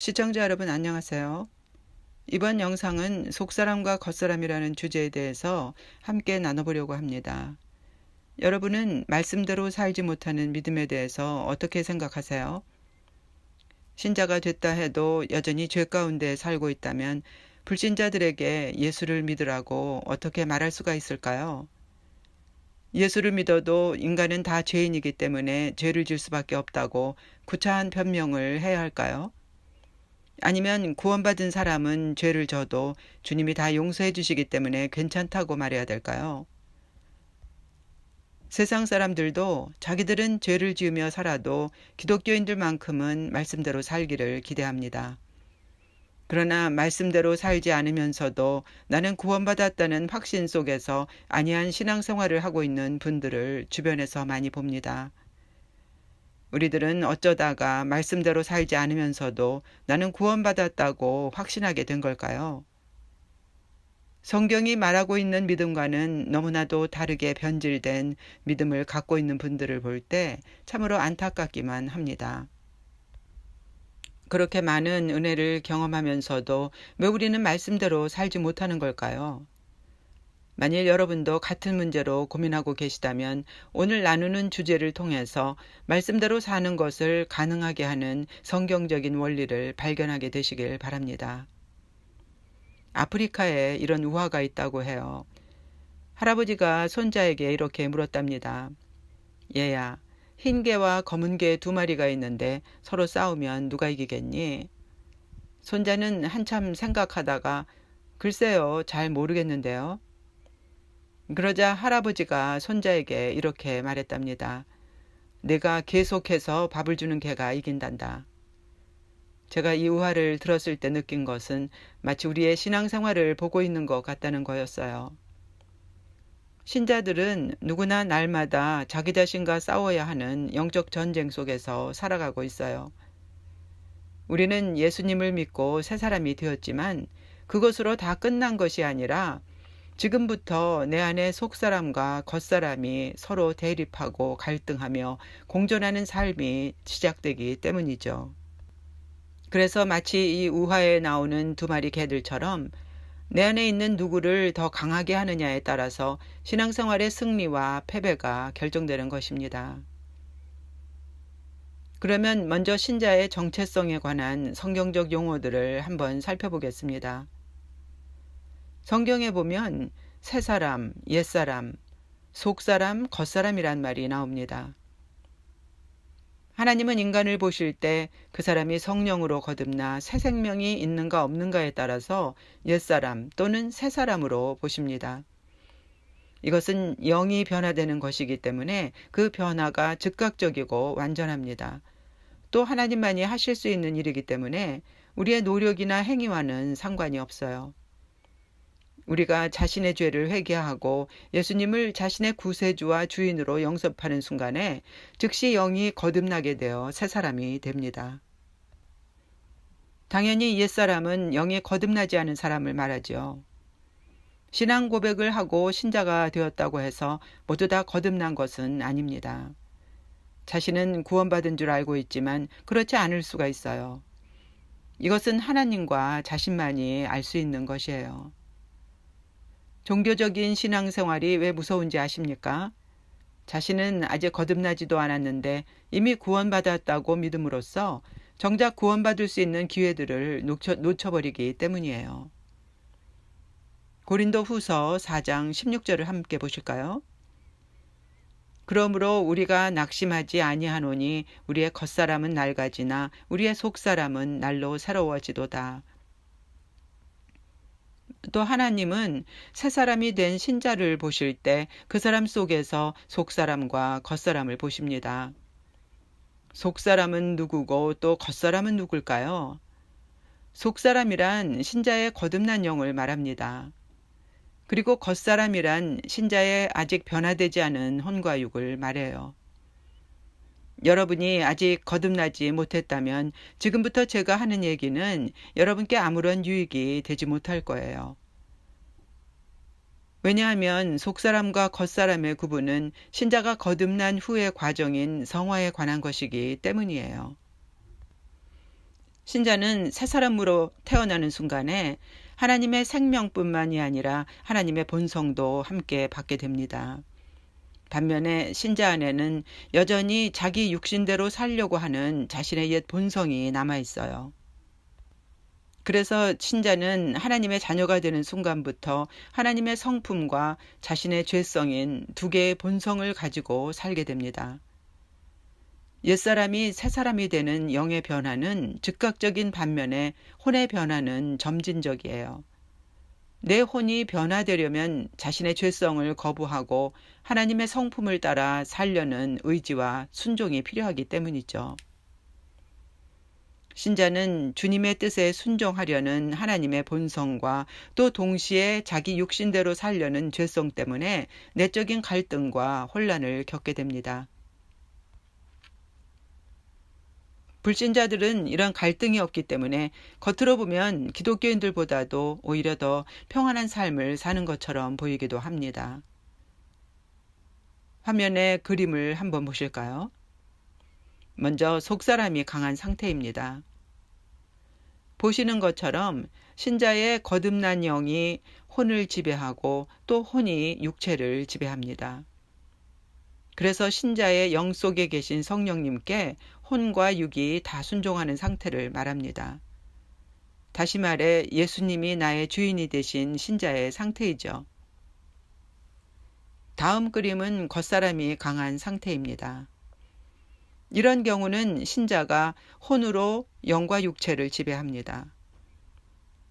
시청자 여러분 안녕하세요. 이번 영상은 속사람과 겉사람이라는 주제에 대해서 함께 나눠보려고 합니다. 여러분은 말씀대로 살지 못하는 믿음에 대해서 어떻게 생각하세요? 신자가 됐다 해도 여전히 죄 가운데 살고 있다면 불신자들에게 예수를 믿으라고 어떻게 말할 수가 있을까요? 예수를 믿어도 인간은 다 죄인이기 때문에 죄를 질 수밖에 없다고 구차한 변명을 해야 할까요? 아니면 구원받은 사람은 죄를 져도 주님이 다 용서해 주시기 때문에 괜찮다고 말해야 될까요? 세상 사람들도 자기들은 죄를 지으며 살아도 기독교인들만큼은 말씀대로 살기를 기대합니다. 그러나 말씀대로 살지 않으면서도 나는 구원받았다는 확신 속에서 안이한 신앙생활을 하고 있는 분들을 주변에서 많이 봅니다. 우리들은 어쩌다가 말씀대로 살지 않으면서도 나는 구원받았다고 확신하게 된 걸까요? 성경이 말하고 있는 믿음과는 너무나도 다르게 변질된 믿음을 갖고 있는 분들을 볼 때 참으로 안타깝기만 합니다. 그렇게 많은 은혜를 경험하면서도 왜 우리는 말씀대로 살지 못하는 걸까요? 만일 여러분도 같은 문제로 고민하고 계시다면 오늘 나누는 주제를 통해서 말씀대로 사는 것을 가능하게 하는 성경적인 원리를 발견하게 되시길 바랍니다. 아프리카에 이런 우화가 있다고 해요. 할아버지가 손자에게 이렇게 물었답니다. 얘야, 흰 개와 검은 개 두 마리가 있는데 서로 싸우면 누가 이기겠니? 손자는 한참 생각하다가 글쎄요, 잘 모르겠는데요. 그러자 할아버지가 손자에게 이렇게 말했답니다. 내가 계속해서 밥을 주는 개가 이긴단다. 제가 이 우화를 들었을 때 느낀 것은 마치 우리의 신앙생활을 보고 있는 것 같다는 거였어요. 신자들은 누구나 날마다 자기 자신과 싸워야 하는 영적 전쟁 속에서 살아가고 있어요. 우리는 예수님을 믿고 새 사람이 되었지만 그것으로 다 끝난 것이 아니라 지금부터 내 안에 속사람과 겉사람이 서로 대립하고 갈등하며 공존하는 삶이 시작되기 때문이죠. 그래서 마치 이 우화에 나오는 두 마리 개들처럼 내 안에 있는 누구를 더 강하게 하느냐에 따라서 신앙생활의 승리와 패배가 결정되는 것입니다. 그러면 먼저 신자의 정체성에 관한 성경적 용어들을 한번 살펴보겠습니다. 성경에 보면 새 사람, 옛 사람, 속 사람, 겉 사람이란 말이 나옵니다. 하나님은 인간을 보실 때 그 사람이 성령으로 거듭나 새 생명이 있는가 없는가에 따라서 옛 사람 또는 새 사람으로 보십니다. 이것은 영이 변화되는 것이기 때문에 그 변화가 즉각적이고 완전합니다. 또 하나님만이 하실 수 있는 일이기 때문에 우리의 노력이나 행위와는 상관이 없어요. 우리가 자신의 죄를 회개하고 예수님을 자신의 구세주와 주인으로 영접하는 순간에 즉시 영이 거듭나게 되어 새 사람이 됩니다. 당연히 옛사람은 영이 거듭나지 않은 사람을 말하죠. 신앙 고백을 하고 신자가 되었다고 해서 모두 다 거듭난 것은 아닙니다. 자신은 구원받은 줄 알고 있지만 그렇지 않을 수가 있어요. 이것은 하나님과 자신만이 알 수 있는 것이에요. 종교적인 신앙생활이 왜 무서운지 아십니까? 자신은 아직 거듭나지도 않았는데 이미 구원받았다고 믿음으로써 정작 구원받을 수 있는 기회들을 놓쳐, 놓쳐 버리기 때문이에요. 고린도 후서 4장 16절을 함께 보실까요? 그러므로 우리가 낙심하지 아니하노니 우리의 겉사람은 낡아지나 우리의 속사람은 날로 새로워지도다. 또 하나님은 새 사람이 된 신자를 보실 때 그 사람 속에서 속사람과 겉사람을 보십니다. 속사람은 누구고 또 겉사람은 누굴까요? 속사람이란 신자의 거듭난 영을 말합니다. 그리고 겉사람이란 신자의 아직 변화되지 않은 혼과 육을 말해요. 여러분이 아직 거듭나지 못했다면 지금부터 제가 하는 얘기는 여러분께 아무런 유익이 되지 못할 거예요. 왜냐하면 속사람과 겉사람의 구분은 신자가 거듭난 후의 과정인 성화에 관한 것이기 때문이에요. 신자는 새 사람으로 태어나는 순간에 하나님의 생명뿐만이 아니라 하나님의 본성도 함께 받게 됩니다. 반면에 신자 안에는 여전히 자기 육신대로 살려고 하는 자신의 옛 본성이 남아 있어요. 그래서 신자는 하나님의 자녀가 되는 순간부터 하나님의 성품과 자신의 죄성인 두 개의 본성을 가지고 살게 됩니다. 옛사람이 새사람이 되는 영의 변화는 즉각적인 반면에 혼의 변화는 점진적이에요. 내 혼이 변화되려면 자신의 죄성을 거부하고 하나님의 성품을 따라 살려는 의지와 순종이 필요하기 때문이죠. 신자는 주님의 뜻에 순종하려는 하나님의 본성과 또 동시에 자기 육신대로 살려는 죄성 때문에 내적인 갈등과 혼란을 겪게 됩니다. 불신자들은 이런 갈등이 없기 때문에 겉으로 보면 기독교인들보다도 오히려 더 평안한 삶을 사는 것처럼 보이기도 합니다. 화면에 그림을 한번 보실까요? 먼저 속사람이 강한 상태입니다. 보시는 것처럼 신자의 거듭난 영이 혼을 지배하고 또 혼이 육체를 지배합니다. 그래서 신자의 영 속에 계신 성령님께 혼과 육이 다 순종하는 상태를 말합니다. 다시 말해 예수님이 나의 주인이 되신 신자의 상태이죠. 다음 그림은 겉사람이 강한 상태입니다. 이런 경우는 신자가 혼으로 영과 육체를 지배합니다.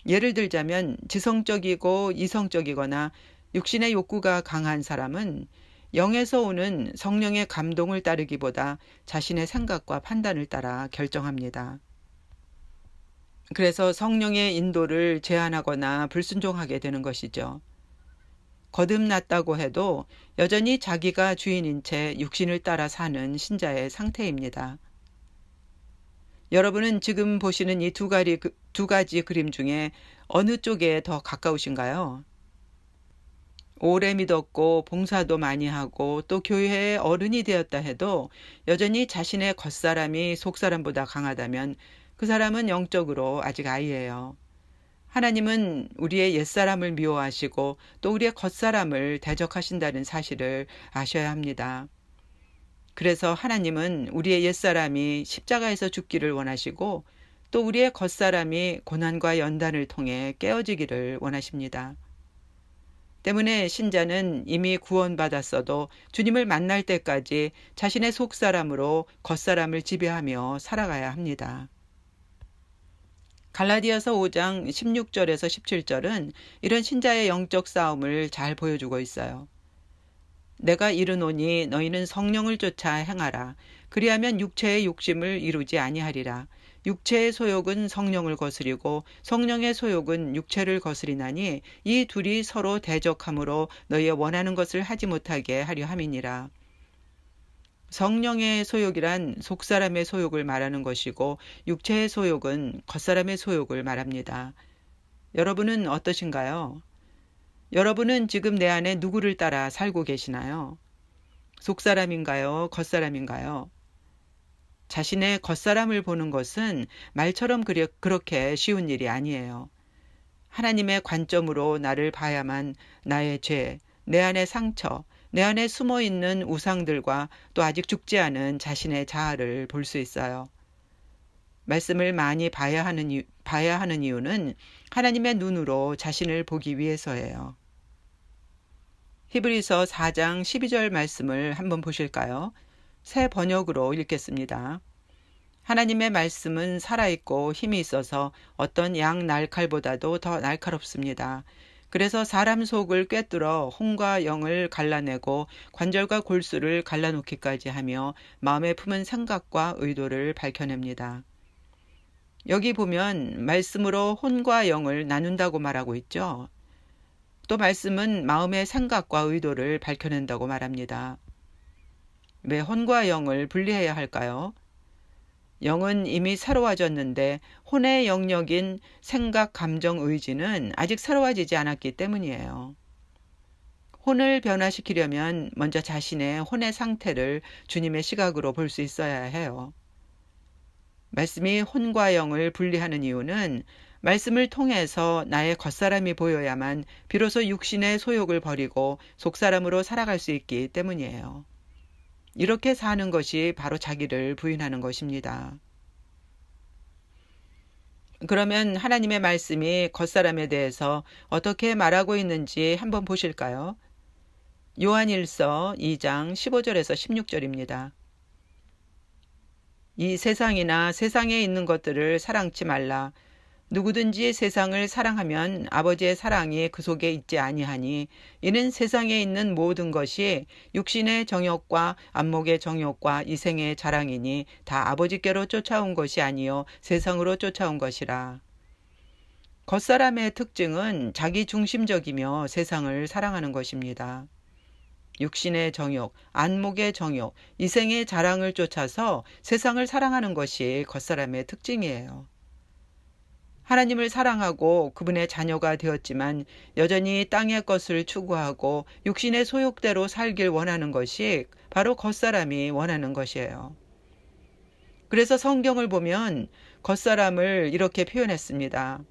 예를 들자면 지성적이고 이성적이거나 육신의 욕구가 강한 사람은 영에서 오는 성령의 감동을 따르기보다 자신의 생각과 판단을 따라 결정합니다. 그래서 성령의 인도를 제한하거나 불순종하게 되는 것이죠. 거듭났다고 해도 여전히 자기가 주인인 채 육신을 따라 사는 신자의 상태입니다. 여러분은 지금 보시는 이 두 가지, 두 가지 그림 중에 어느 쪽에 더 가까우신가요? 오래 믿었고 봉사도 많이 하고 또 교회의 어른이 되었다 해도 여전히 자신의 겉사람이 속사람보다 강하다면 그 사람은 영적으로 아직 아이예요. 하나님은 우리의 옛사람을 미워하시고 또 우리의 겉사람을 대적하신다는 사실을 아셔야 합니다. 그래서 하나님은 우리의 옛사람이 십자가에서 죽기를 원하시고 또 우리의 겉사람이 고난과 연단을 통해 깨어지기를 원하십니다. 때문에 신자는 이미 구원받았어도 주님을 만날 때까지 자신의 속사람으로 겉사람을 지배하며 살아가야 합니다. 갈라디아서 5장 16절에서 17절은 이런 신자의 영적 싸움을 잘 보여주고 있어요. 내가 이르노니 너희는 성령을 쫓아 행하라. 그리하면 육체의 욕심을 이루지 아니하리라. 육체의 소욕은 성령을 거스리고 성령의 소욕은 육체를 거스리나니 이 둘이 서로 대적함으로 너희의 원하는 것을 하지 못하게 하려 함이니라. 성령의 소욕이란 속사람의 소욕을 말하는 것이고 육체의 소욕은 겉사람의 소욕을 말합니다. 여러분은 어떠신가요? 여러분은 지금 내 안에 누구를 따라 살고 계시나요? 속사람인가요? 겉사람인가요? 자신의 겉사람을 보는 것은 말처럼 그렇게 쉬운 일이 아니에요. 하나님의 관점으로 나를 봐야만 나의 죄, 내 안의 상처, 내 안에 숨어 있는 우상들과 또 아직 죽지 않은 자신의 자아를 볼 수 있어요. 말씀을 많이 봐야 하는, 이유, 봐야 하는 이유는 하나님의 눈으로 자신을 보기 위해서예요. 히브리서 4장 12절 말씀을 한번 보실까요? 새 번역으로 읽겠습니다. 하나님의 말씀은 살아있고 힘이 있어서 어떤 양 날칼보다도 더 날카롭습니다. 그래서 사람 속을 꿰뚫어 홍과 영을 갈라내고 관절과 골수를 갈라놓기까지 하며 마음에 품은 생각과 의도를 밝혀냅니다. 여기 보면 말씀으로 혼과 영을 나눈다고 말하고 있죠. 또 말씀은 마음의 생각과 의도를 밝혀낸다고 말합니다. 왜 혼과 영을 분리해야 할까요? 영은 이미 새로워졌는데 혼의 영역인 생각, 감정, 의지는 아직 새로워지지 않았기 때문이에요. 혼을 변화시키려면 먼저 자신의 혼의 상태를 주님의 시각으로 볼 수 있어야 해요. 말씀이 혼과 영을 분리하는 이유는 말씀을 통해서 나의 겉사람이 보여야만 비로소 육신의 소욕을 버리고 속사람으로 살아갈 수 있기 때문이에요. 이렇게 사는 것이 바로 자기를 부인하는 것입니다. 그러면 하나님의 말씀이 겉사람에 대해서 어떻게 말하고 있는지 한번 보실까요? 요한일서 2장 15절에서 16절입니다. 이 세상이나 세상에 있는 것들을 사랑치 말라. 누구든지 세상을 사랑하면 아버지의 사랑이 그 속에 있지 아니하니 이는 세상에 있는 모든 것이 육신의 정욕과 안목의 정욕과 이생의 자랑이니 다 아버지께로 쫓아온 것이 아니요 세상으로 쫓아온 것이라. 겉사람의 특징은 자기 중심적이며 세상을 사랑하는 것입니다. 육신의 정욕, 안목의 정욕, 이생의 자랑을 쫓아서 세상을 사랑하는 것이 겉사람의 특징이에요. 하나님을 사랑하고 그분의 자녀가 되었지만 여전히 땅의 것을 추구하고 육신의 소욕대로 살길 원하는 것이 바로 겉사람이 원하는 것이에요. 그래서 성경을 보면 겉사람을 이렇게 표현했습니다.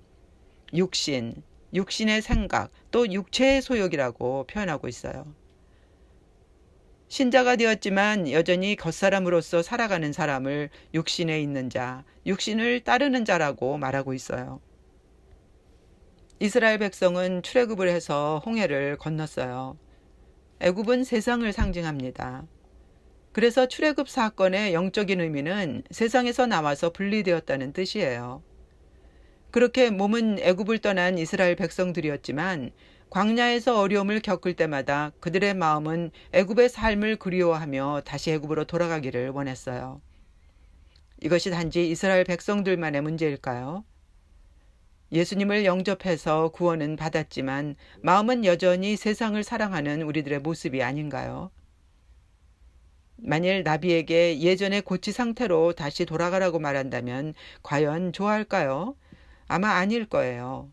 육신, 육신의 생각, 또 육체의 소욕이라고 표현하고 있어요. 신자가 되었지만 여전히 겉사람으로서 살아가는 사람을 육신에 있는 자, 육신을 따르는 자라고 말하고 있어요. 이스라엘 백성은 출애굽을 해서 홍해를 건넜어요. 애굽은 세상을 상징합니다. 그래서 출애굽 사건의 영적인 의미는 세상에서 나와서 분리되었다는 뜻이에요. 그렇게 몸은 애굽을 떠난 이스라엘 백성들이었지만 광야에서 어려움을 겪을 때마다 그들의 마음은 애굽의 삶을 그리워하며 다시 애굽으로 돌아가기를 원했어요. 이것이 단지 이스라엘 백성들만의 문제일까요? 예수님을 영접해서 구원은 받았지만 마음은 여전히 세상을 사랑하는 우리들의 모습이 아닌가요? 만일 나비에게 예전의 고치 상태로 다시 돌아가라고 말한다면 과연 좋아할까요? 아마 아닐 거예요.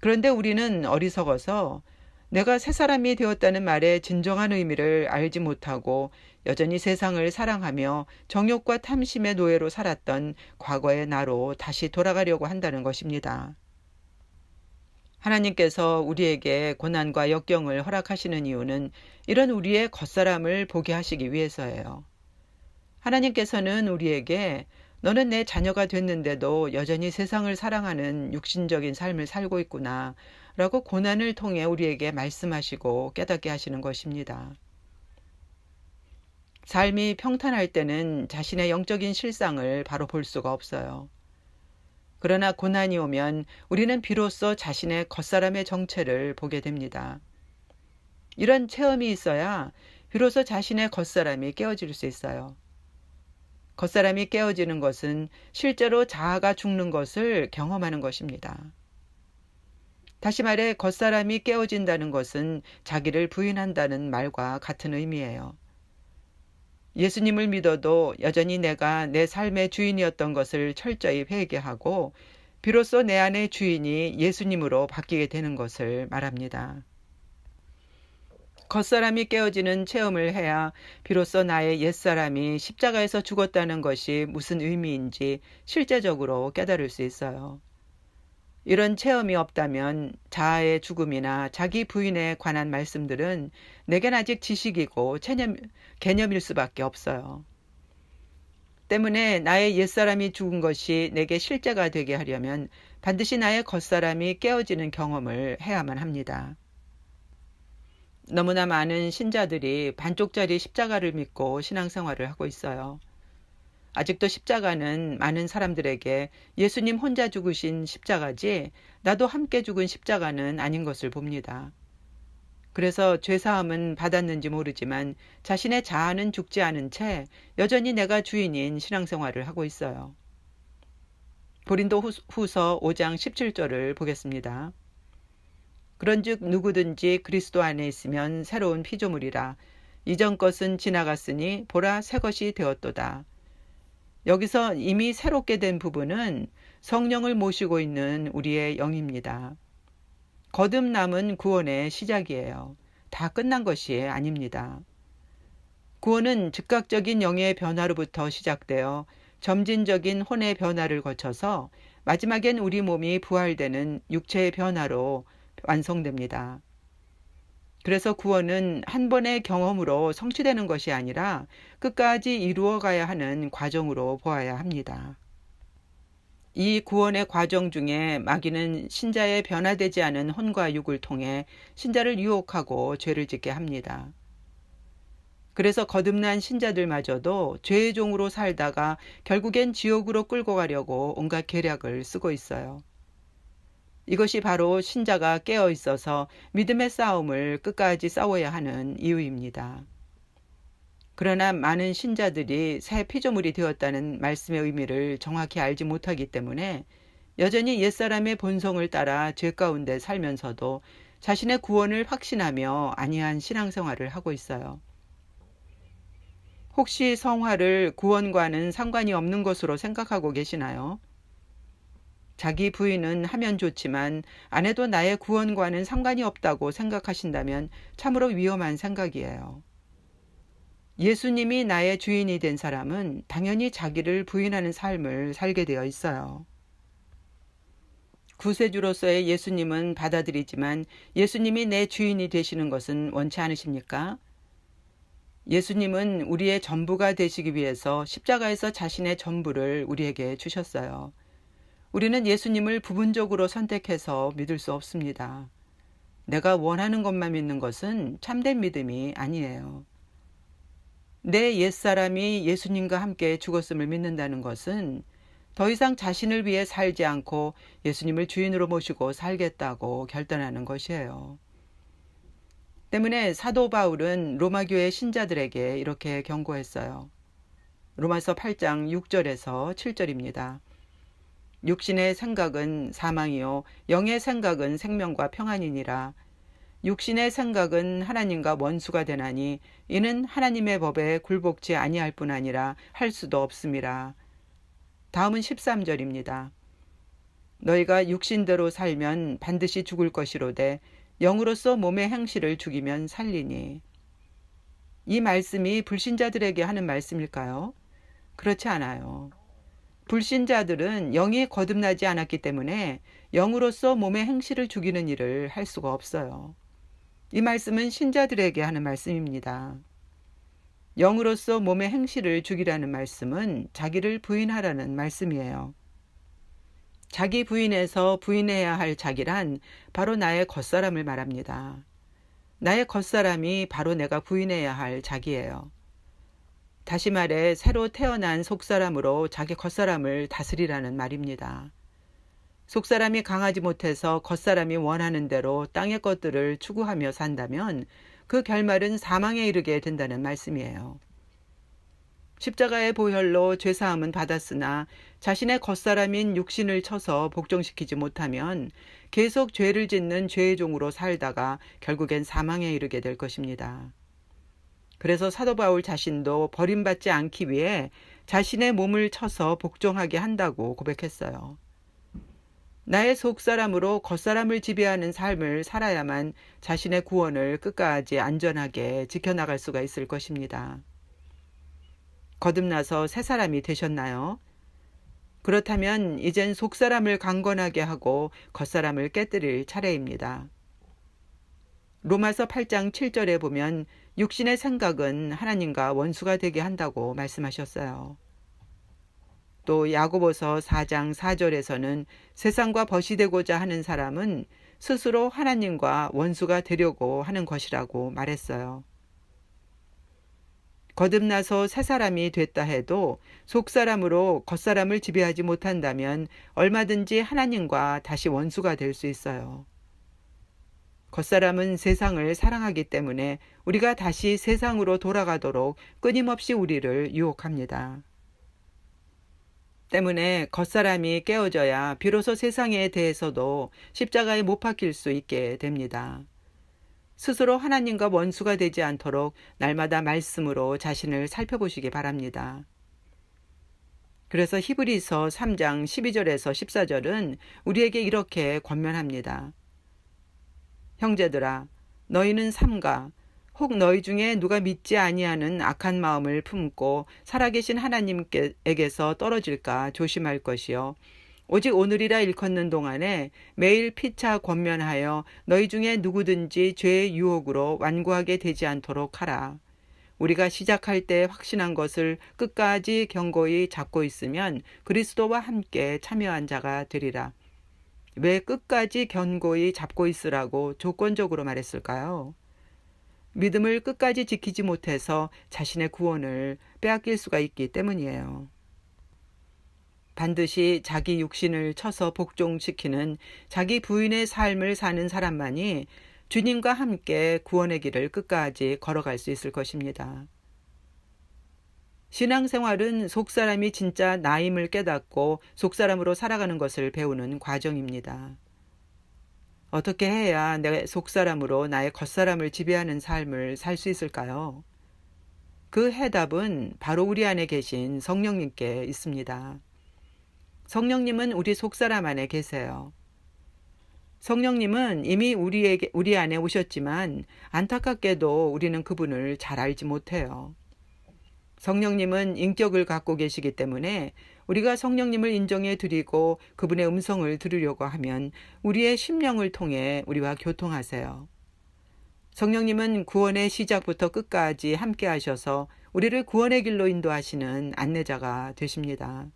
그런데 우리는 어리석어서 내가 새 사람이 되었다는 말의 진정한 의미를 알지 못하고 여전히 세상을 사랑하며 정욕과 탐심의 노예로 살았던 과거의 나로 다시 돌아가려고 한다는 것입니다. 하나님께서 우리에게 고난과 역경을 허락하시는 이유는 이런 우리의 겉사람을 보게 하시기 위해서예요. 하나님께서는 우리에게 너는 내 자녀가 됐는데도 여전히 세상을 사랑하는 육신적인 삶을 살고 있구나. 라고 고난을 통해 우리에게 말씀하시고 깨닫게 하시는 것입니다. 삶이 평탄할 때는 자신의 영적인 실상을 바로 볼 수가 없어요. 그러나 고난이 오면 우리는 비로소 자신의 겉사람의 정체를 보게 됩니다. 이런 체험이 있어야 비로소 자신의 겉사람이 깨어질 수 있어요. 겉사람이 깨어지는 것은 실제로 자아가 죽는 것을 경험하는 것입니다. 다시 말해 겉사람이 깨어진다는 것은 자기를 부인한다는 말과 같은 의미예요. 예수님을 믿어도 여전히 내가 내 삶의 주인이었던 것을 철저히 회개하고 비로소 내 안의 주인이 예수님으로 바뀌게 되는 것을 말합니다. 겉사람이 깨어지는 체험을 해야 비로소 나의 옛사람이 십자가에서 죽었다는 것이 무슨 의미인지 실제적으로 깨달을 수 있어요. 이런 체험이 없다면 자아의 죽음이나 자기 부인에 관한 말씀들은 내겐 아직 지식이고 체념, 개념일 수밖에 없어요. 때문에 나의 옛사람이 죽은 것이 내게 실제가 되게 하려면 반드시 나의 겉사람이 깨어지는 경험을 해야만 합니다. 너무나 많은 신자들이 반쪽짜리 십자가를 믿고 신앙생활을 하고 있어요. 아직도 십자가는 많은 사람들에게 예수님 혼자 죽으신 십자가지 나도 함께 죽은 십자가는 아닌 것을 봅니다. 그래서 죄사함은 받았는지 모르지만 자신의 자아는 죽지 않은 채 여전히 내가 주인인 신앙생활을 하고 있어요. 고린도 후서 5장 17절을 보겠습니다. 그런즉 누구든지 그리스도 안에 있으면 새로운 피조물이라 이전 것은 지나갔으니 보라 새 것이 되었도다. 여기서 이미 새롭게 된 부분은 성령을 모시고 있는 우리의 영입니다. 거듭남은 구원의 시작이에요. 다 끝난 것이 아닙니다. 구원은 즉각적인 영의 변화로부터 시작되어 점진적인 혼의 변화를 거쳐서 마지막엔 우리 몸이 부활되는 육체의 변화로 완성됩니다. 그래서 구원은 한 번의 경험으로 성취되는 것이 아니라 끝까지 이루어가야 하는 과정으로 보아야 합니다. 이 구원의 과정 중에 마귀는 신자의 변화되지 않은 혼과 육을 통해 신자를 유혹하고 죄를 짓게 합니다. 그래서 거듭난 신자들마저도 죄의 종으로 살다가 결국엔 지옥으로 끌고 가려고 온갖 계략을 쓰고 있어요. 이것이 바로 신자가 깨어 있어서 믿음의 싸움을 끝까지 싸워야 하는 이유입니다. 그러나 많은 신자들이 새 피조물이 되었다는 말씀의 의미를 정확히 알지 못하기 때문에 여전히 옛사람의 본성을 따라 죄 가운데 살면서도 자신의 구원을 확신하며 아니한 신앙생활을 하고 있어요. 혹시 성화를 구원과는 상관이 없는 것으로 생각하고 계시나요? 자기 부인은 하면 좋지만 안 해도 나의 구원과는 상관이 없다고 생각하신다면 참으로 위험한 생각이에요. 예수님이 나의 주인이 된 사람은 당연히 자기를 부인하는 삶을 살게 되어 있어요. 구세주로서의 예수님은 받아들이지만 예수님이 내 주인이 되시는 것은 원치 않으십니까? 예수님은 우리의 전부가 되시기 위해서 십자가에서 자신의 전부를 우리에게 주셨어요. 우리는 예수님을 부분적으로 선택해서 믿을 수 없습니다. 내가 원하는 것만 믿는 것은 참된 믿음이 아니에요. 내 옛사람이 예수님과 함께 죽었음을 믿는다는 것은 더 이상 자신을 위해 살지 않고 예수님을 주인으로 모시고 살겠다고 결단하는 것이에요. 때문에 사도 바울은 로마교회 신자들에게 이렇게 경고했어요. 로마서 8장 6절에서 7절입니다. 육신의 생각은 사망이요 영의 생각은 생명과 평안이니라. 육신의 생각은 하나님과 원수가 되나니 이는 하나님의 법에 굴복지 아니할 뿐 아니라 할 수도 없음이라. 다음은 13절입니다. 너희가 육신대로 살면 반드시 죽을 것이로되 영으로서 몸의 행실을 죽이면 살리니. 이 말씀이 불신자들에게 하는 말씀일까요? 그렇지 않아요. 불신자들은 영이 거듭나지 않았기 때문에 영으로서 몸의 행실을 죽이는 일을 할 수가 없어요. 이 말씀은 신자들에게 하는 말씀입니다. 영으로서 몸의 행실을 죽이라는 말씀은 자기를 부인하라는 말씀이에요. 자기 부인에서 부인해야 할 자기란 바로 나의 겉사람을 말합니다. 나의 겉사람이 바로 내가 부인해야 할 자기예요. 다시 말해 새로 태어난 속사람으로 자기 겉사람을 다스리라는 말입니다. 속사람이 강하지 못해서 겉사람이 원하는 대로 땅의 것들을 추구하며 산다면 그 결말은 사망에 이르게 된다는 말씀이에요. 십자가의 보혈로 죄사함은 받았으나 자신의 겉사람인 육신을 쳐서 복종시키지 못하면 계속 죄를 짓는 죄의 종으로 살다가 결국엔 사망에 이르게 될 것입니다. 그래서 사도 바울 자신도 버림받지 않기 위해 자신의 몸을 쳐서 복종하게 한다고 고백했어요. 나의 속사람으로 겉사람을 지배하는 삶을 살아야만 자신의 구원을 끝까지 안전하게 지켜나갈 수가 있을 것입니다. 거듭나서 새 사람이 되셨나요? 그렇다면 이젠 속사람을 강건하게 하고 겉사람을 깨뜨릴 차례입니다. 로마서 8장 7절에 보면 육신의 생각은 하나님과 원수가 되게 한다고 말씀하셨어요. 또 야고보서 4장 4절에서는 세상과 벗이 되고자 하는 사람은 스스로 하나님과 원수가 되려고 하는 것이라고 말했어요. 거듭나서 새 사람이 됐다 해도 속 사람으로 겉 사람을 지배하지 못한다면 얼마든지 하나님과 다시 원수가 될 수 있어요. 겉사람은 세상을 사랑하기 때문에 우리가 다시 세상으로 돌아가도록 끊임없이 우리를 유혹합니다. 때문에 겉사람이 깨어져야 비로소 세상에 대해서도 십자가에 못 박힐 수 있게 됩니다. 스스로 하나님과 원수가 되지 않도록 날마다 말씀으로 자신을 살펴보시기 바랍니다. 그래서 히브리서 3장 12절에서 14절은 우리에게 이렇게 권면합니다. 형제들아, 너희는 삼가 혹 너희 중에 누가 믿지 아니하는 악한 마음을 품고 살아계신 하나님께서 떨어질까 조심할 것이요 오직 오늘이라 일컫는 동안에 매일 피차 권면하여 너희 중에 누구든지 죄의 유혹으로 완고하게 되지 않도록 하라. 우리가 시작할 때 확신한 것을 끝까지 경고히 잡고 있으면 그리스도와 함께 참여한 자가 되리라. 왜 끝까지 견고히 잡고 있으라고 조건적으로 말했을까요? 믿음을 끝까지 지키지 못해서 자신의 구원을 빼앗길 수가 있기 때문이에요. 반드시 자기 육신을 쳐서 복종시키는 자기 부인의 삶을 사는 사람만이 주님과 함께 구원의 길을 끝까지 걸어갈 수 있을 것입니다. 신앙생활은 속사람이 진짜 나임을 깨닫고 속사람으로 살아가는 것을 배우는 과정입니다. 어떻게 해야 내 속사람으로 나의 겉사람을 지배하는 삶을 살 수 있을까요? 그 해답은 바로 우리 안에 계신 성령님께 있습니다. 성령님은 우리 속사람 안에 계세요. 성령님은 이미 우리에게, 우리 안에 오셨지만 안타깝게도 우리는 그분을 잘 알지 못해요. 성령님은 인격을 갖고 계시기 때문에 우리가 성령님을 인정해 드리고 그분의 음성을 들으려고 하면 우리의 심령을 통해 우리와 교통하세요. 성령님은 구원의 시작부터 끝까지 함께 하셔서 우리를 구원의 길로 인도하시는 안내자가 되십니다.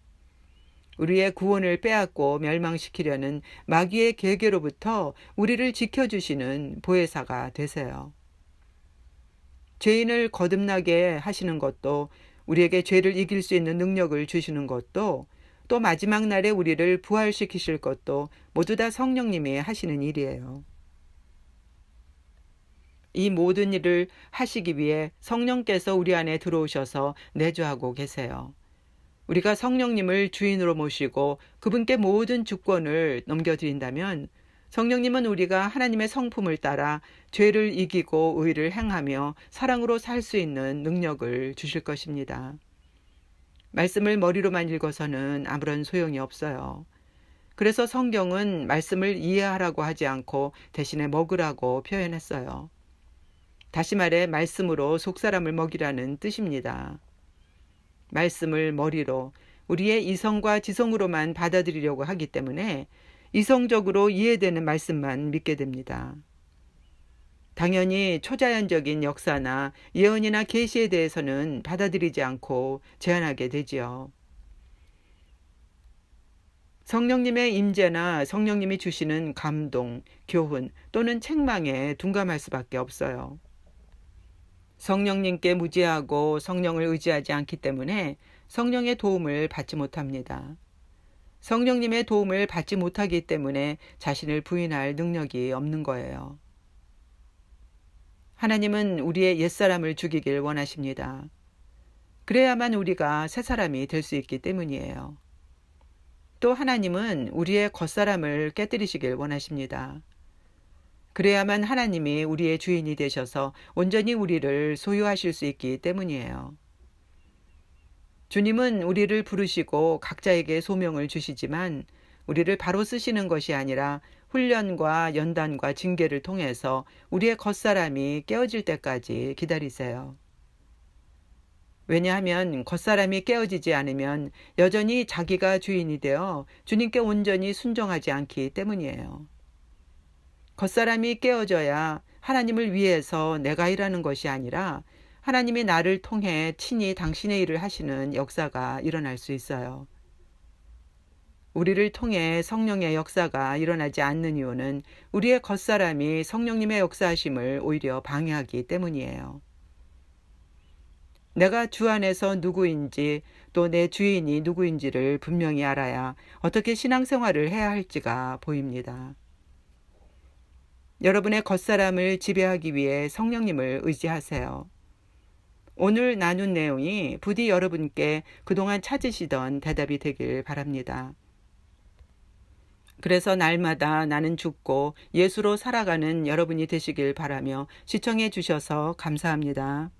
우리의 구원을 빼앗고 멸망시키려는 마귀의 계계로부터 우리를 지켜주시는 보혜사가 되세요. 죄인을 거듭나게 하시는 것도 우리에게 죄를 이길 수 있는 능력을 주시는 것도 또 마지막 날에 우리를 부활시키실 것도 모두 다 성령님이 하시는 일이에요. 이 모든 일을 하시기 위해 성령께서 우리 안에 들어오셔서 내주하고 계세요. 우리가 성령님을 주인으로 모시고 그분께 모든 주권을 넘겨드린다면 성령님은 우리가 하나님의 성품을 따라 죄를 이기고 의를 행하며 사랑으로 살 수 있는 능력을 주실 것입니다. 말씀을 머리로만 읽어서는 아무런 소용이 없어요. 그래서 성경은 말씀을 이해하라고 하지 않고 대신에 먹으라고 표현했어요. 다시 말해 말씀으로 속사람을 먹이라는 뜻입니다. 말씀을 머리로 우리의 이성과 지성으로만 받아들이려고 하기 때문에 이성적으로 이해되는 말씀만 믿게 됩니다. 당연히 초자연적인 역사나 예언이나 계시에 대해서는 받아들이지 않고 제한하게 되지요. 성령님의 임재나 성령님이 주시는 감동, 교훈 또는 책망에 둔감할 수밖에 없어요. 성령님께 무지하고 성령을 의지하지 않기 때문에 성령의 도움을 받지 못합니다. 성령님의 도움을 받지 못하기 때문에 자신을 부인할 능력이 없는 거예요. 하나님은 우리의 옛사람을 죽이길 원하십니다. 그래야만 우리가 새 사람이 될 수 있기 때문이에요. 또 하나님은 우리의 겉사람을 깨뜨리시길 원하십니다. 그래야만 하나님이 우리의 주인이 되셔서 온전히 우리를 소유하실 수 있기 때문이에요. 주님은 우리를 부르시고 각자에게 소명을 주시지만 우리를 바로 쓰시는 것이 아니라 훈련과 연단과 징계를 통해서 우리의 겉사람이 깨어질 때까지 기다리세요. 왜냐하면 겉사람이 깨어지지 않으면 여전히 자기가 주인이 되어 주님께 온전히 순종하지 않기 때문이에요. 겉사람이 깨어져야 하나님을 위해서 내가 일하는 것이 아니라 하나님이 나를 통해 친히 당신의 일을 하시는 역사가 일어날 수 있어요. 우리를 통해 성령의 역사가 일어나지 않는 이유는 우리의 겉사람이 성령님의 역사하심을 오히려 방해하기 때문이에요. 내가 주 안에서 누구인지 또 내 주인이 누구인지를 분명히 알아야 어떻게 신앙생활을 해야 할지가 보입니다. 여러분의 겉사람을 지배하기 위해 성령님을 의지하세요. 오늘 나눈 내용이 부디 여러분께 그동안 찾으시던 대답이 되길 바랍니다. 그래서 날마다 나는 죽고 예수로 살아가는 여러분이 되시길 바라며 시청해 주셔서 감사합니다.